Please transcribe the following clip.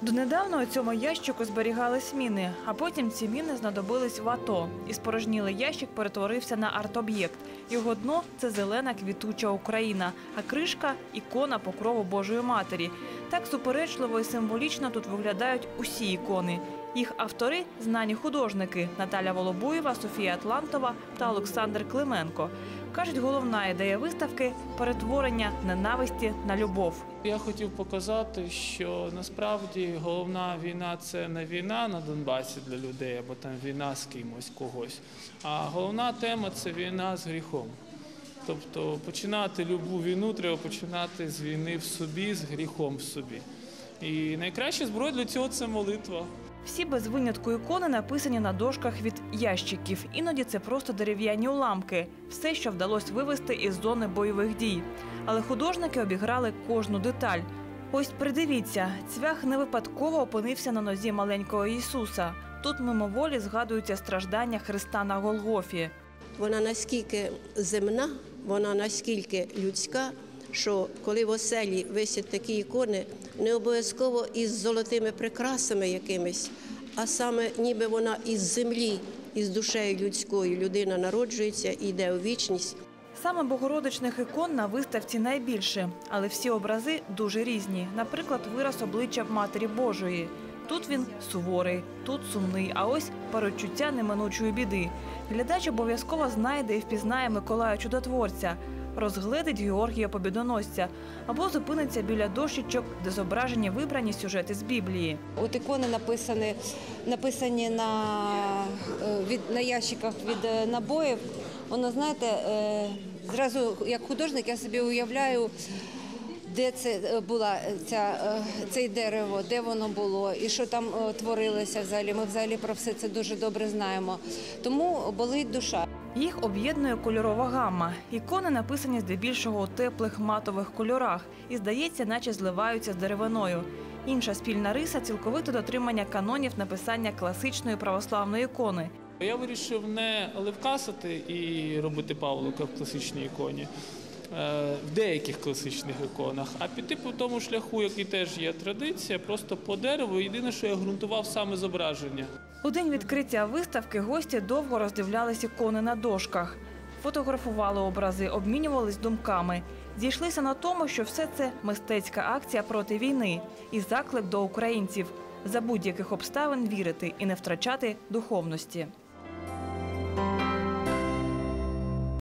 Донедавна у цьому ящику зберігались міни, а потім ці міни знадобились в АТО. І спорожнілий ящик перетворився на арт-об'єкт. Його дно це зелена квітуча Україна, а кришка ікона покрову Божої Матері. Так суперечливо і символічно тут виглядають усі ікони. Їх автори знані художники Наталя Волобуєва, Софія Атлантова та Олександр Клименко. Кажуть, головна ідея виставки перетворення ненависті на любов. Я хотів показати, що насправді головна війна це не війна на Донбасі для людей або там війна з кимось когось. А головна тема це війна з гріхом. Тобто починати любу війну треба починати з війни в собі, з гріхом в собі. І найкраща зброя для цього це молитва. Всі без винятку ікони написані на дошках від ящиків. Іноді це просто дерев'яні уламки, все, що вдалося вивести із зони бойових дій. Але художники обіграли кожну деталь. Ось придивіться, цвях не випадково опинився на нозі маленького Ісуса. Тут мимоволі згадуються страждання Христа на Голгофі. Вона наскільки земна, вона наскільки людська, що коли в оселі висять такі ікони, не обов'язково із золотими прикрасами якимись, а саме ніби вона із землі, із душею людською. Людина народжується і йде у вічність. Саме богородичних ікон на виставці найбільше, але всі образи дуже різні. Наприклад, вираз обличчя Матері Божої. Тут він суворий, тут сумний, а ось перечуття неминучої біди. Глядач обов'язково знайде і впізнає Миколая Чудотворця, розгледить Георгія Побідоносця або зупиниться біля дощечок, де зображені вибрані сюжети з Біблії. От ікони написані, написані на, е, від, на ящиках від е, набоїв. Воно, знаєте, е, зразу як художник я собі уявляю, де це була ця, е, це дерево, де воно було і що там творилося взагалі. Ми взагалі про все це дуже добре знаємо. Тому болить душа. Їх об'єднує кольорова гамма. Ікони написані здебільшого у теплих матових кольорах і, здається, наче зливаються з деревиною. Інша спільна риса цілковите дотримання канонів написання класичної православної ікони. Я вирішив не левкасити і робити Павлика в класичній іконі, е, в деяких класичних іконах, а піти по тому шляху, який теж є традиція, просто по дереву. Єдине, що я ґрунтував саме зображення. У день відкриття виставки гості довго роздивлялись ікони на дошках, фотографували образи, обмінювались думками. Зійшлися на тому, що все це мистецька акція проти війни і заклик до українців за будь-яких обставин вірити і не втрачати духовності.